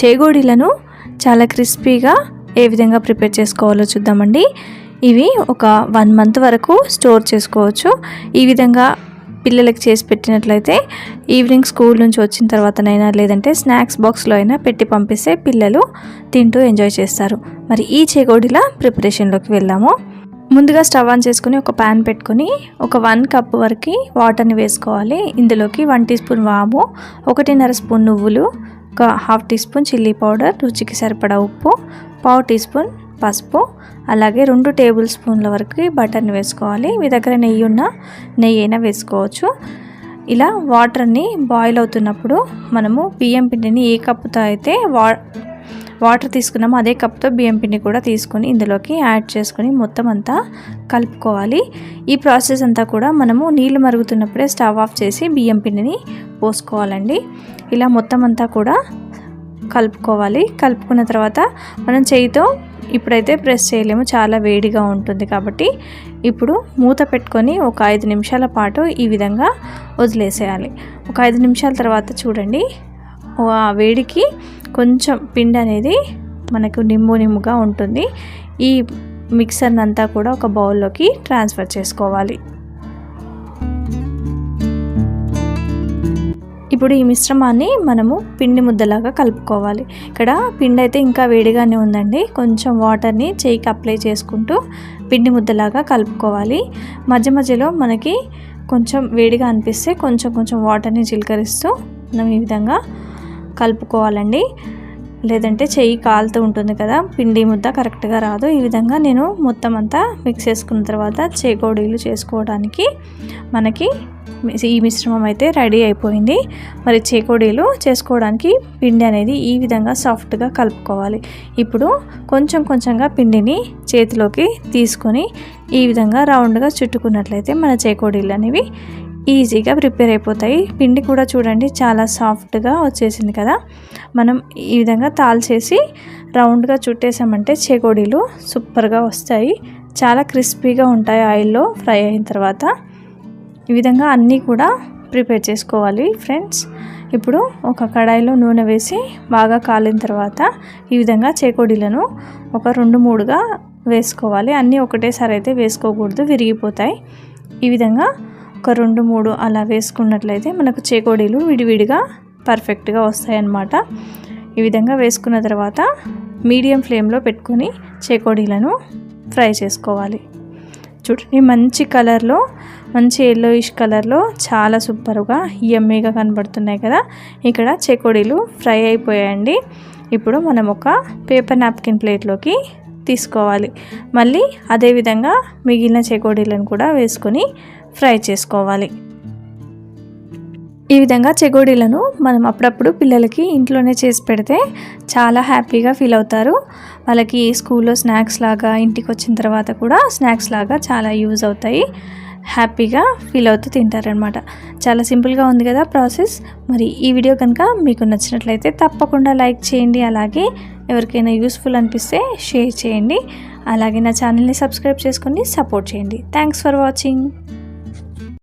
చేగోడీలను చాలా క్రిస్పీగా ఏ విధంగా ప్రిపేర్ చేసుకోవాలో చూద్దామండి. ఇవి ఒక వన్ మంత్ వరకు స్టోర్ చేసుకోవచ్చు. ఈ విధంగా పిల్లలకి చేసి పెట్టినట్లయితే ఈవినింగ్ స్కూల్ నుంచి వచ్చిన తర్వాతనైనా లేదంటే స్నాక్స్ బాక్స్లో అయినా పెట్టి పంపిస్తే పిల్లలు తింటూ ఎంజాయ్ చేస్తారు. మరి ఈ చేగోడిల ప్రిపరేషన్లోకి వెళ్దాము. ముందుగా స్టవ్ ఆన్ చేసుకుని ఒక ప్యాన్ పెట్టుకొని ఒక వన్ కప్ వరకు వాటర్ని వేసుకోవాలి. ఇందులోకి వన్ టీ స్పూన్ వాము ఒకటిన్నర స్పూన్ నువ్వులు ఒక half teaspoon chilli powder రుచికి సరిపడా ఉప్పు పావు టీ స్పూన్ పసుపు అలాగే రెండు టేబుల్ స్పూన్ల వరకు బటర్ని వేసుకోవాలి. మీ దగ్గర నెయ్యి ఉన్న నెయ్యి అయినా వేసుకోవచ్చు. ఇలా వాటర్ని బాయిల్ అవుతున్నప్పుడు మనము బియ్యం పిండిని ఏ కప్పుతో అయితే వా వాటర్ తీసుకున్నాము. అదే కప్తో బియ్యం పిండి కూడా తీసుకొని ఇందులోకి యాడ్ చేసుకొని మొత్తం అంతా కలుపుకోవాలి. ఈ ప్రాసెస్ అంతా కూడా మనము నీళ్ళు మరుగుతున్నప్పుడే స్టవ్ ఆఫ్ చేసి బియ్యం పిండిని పోసుకోవాలండి. ఇలా మొత్తం అంతా కూడా కలుపుకోవాలి. కలుపుకున్న తర్వాత మనం చేయితో ఇప్పుడైతే ప్రెస్ చేయలేము. చాలా వేడిగా ఉంటుంది కాబట్టి ఇప్పుడు మూత పెట్టుకొని ఒక ఐదు నిమిషాల పాటు ఈ విధంగా వదిలేసేయాలి. ఒక ఐదు నిమిషాల తర్వాత చూడండి. ఆ వేడికి కొంచెం పిండి అనేది మనకు నిమ్ము నిమ్ముగా ఉంటుంది. ఈ మిక్సర్ని అంతా కూడా ఒక బౌల్లోకి ట్రాన్స్ఫర్ చేసుకోవాలి. ఇప్పుడు ఈ మిశ్రమాన్ని మనము పిండి ముద్దలాగా కలుపుకోవాలి. ఇక్కడ పిండి అయితే ఇంకా వేడిగానే ఉందండి. కొంచెం వాటర్ని చేయికి అప్లై చేసుకుంటూ పిండి ముద్దలాగా కలుపుకోవాలి. మధ్య మధ్యలో మనకి కొంచెం వేడిగా అనిపిస్తే కొంచెం కొంచెం వాటర్ని చిలకరిస్తూ మనం ఈ విధంగా కలుపుకోవాలండి. లేదంటే చెయ్యి కాలుతూ ఉంటుంది కదా పిండి ముద్ద కరెక్ట్గా రాదు. ఈ విధంగా నేను మొత్తం అంతా మిక్స్ చేసుకున్న తర్వాత చేకోడీలు చేసుకోవడానికి మనకి ఈ మిశ్రమం అయితే రెడీ అయిపోయింది. మరి చేకోడీలు చేసుకోవడానికి పిండి అనేది ఈ విధంగా సాఫ్ట్గా కలుపుకోవాలి. ఇప్పుడు కొంచెం కొంచెంగా పిండిని చేతిలోకి తీసుకొని ఈ విధంగా రౌండ్గా చుట్టుకున్నట్లయితే మన చేకోడీలు అనేవి ఈజీగా ప్రిపేర్ అయిపోతాయి. పిండి కూడా చూడండి చాలా సాఫ్ట్గా వచ్చేసింది కదా. మనం ఈ విధంగా తాల్చేసి రౌండ్గా చుట్టేసామంటే చేకోడీలు సూపర్గా వస్తాయి. చాలా క్రిస్పీగా ఉంటాయి ఆయిల్లో ఫ్రై అయిన తర్వాత. ఈ విధంగా అన్నీ కూడా ప్రిపేర్ చేసుకోవాలి ఫ్రెండ్స్. ఇప్పుడు ఒక కడాయిలో నూనె వేసి బాగా కాలిన తర్వాత ఈ విధంగా చేకోడీలను ఒక రెండు మూడుగా వేసుకోవాలి. అన్నీ ఒకటేసారి అయితే వేసుకోకూడదు విరిగిపోతాయి. ఈ విధంగా ఒక రెండు మూడు అలా వేసుకున్నట్లయితే మనకు చేకోడీలు విడివిడిగా పర్ఫెక్ట్గా వస్తాయన్నమాట. ఈ విధంగా వేసుకున్న తర్వాత మీడియం ఫ్లేమ్లో పెట్టుకొని చేకోడీలను ఫ్రై చేసుకోవాలి. చూడండి మంచి కలర్లో మంచి ఎల్లోయిష్ కలర్లో చాలా సూపర్గా ఎమ్మీగా కనబడుతున్నాయి కదా. ఇక్కడ చేకోడీలు ఫ్రై అయిపోయాయండి. ఇప్పుడు మనం ఒక పేపర్ నాప్కిన్ ప్లేట్లోకి తీసుకోవాలి. మళ్ళీ అదేవిధంగా మిగిలిన చేకోడీలను కూడా వేసుకొని ఫ్రై చేసుకోవాలి. ఈ విధంగా చెగోడీలను మనం అప్పుడప్పుడు పిల్లలకి ఇంట్లోనే చేసి పెడితే చాలా హ్యాపీగా ఫీల్ అవుతారు. వాళ్ళకి స్కూల్లో స్నాక్స్ లాగా ఇంటికి వచ్చిన తర్వాత కూడా స్నాక్స్ లాగా చాలా యూజ్ అవుతాయి. హ్యాపీగా ఫీల్ అవుతూ తింటారనమాట చాలా సింపుల్గా ఉంది కదా ప్రాసెస్. మరి ఈ వీడియో కనుక మీకు నచ్చినట్లయితే తప్పకుండా లైక్ చేయండి. అలాగే ఎవరికైనా యూస్ఫుల్ అనిపిస్తే షేర్ చేయండి. అలాగే నా ఛానల్ని సబ్స్క్రైబ్ చేసుకొని సపోర్ట్ చేయండి. Thanks for watching.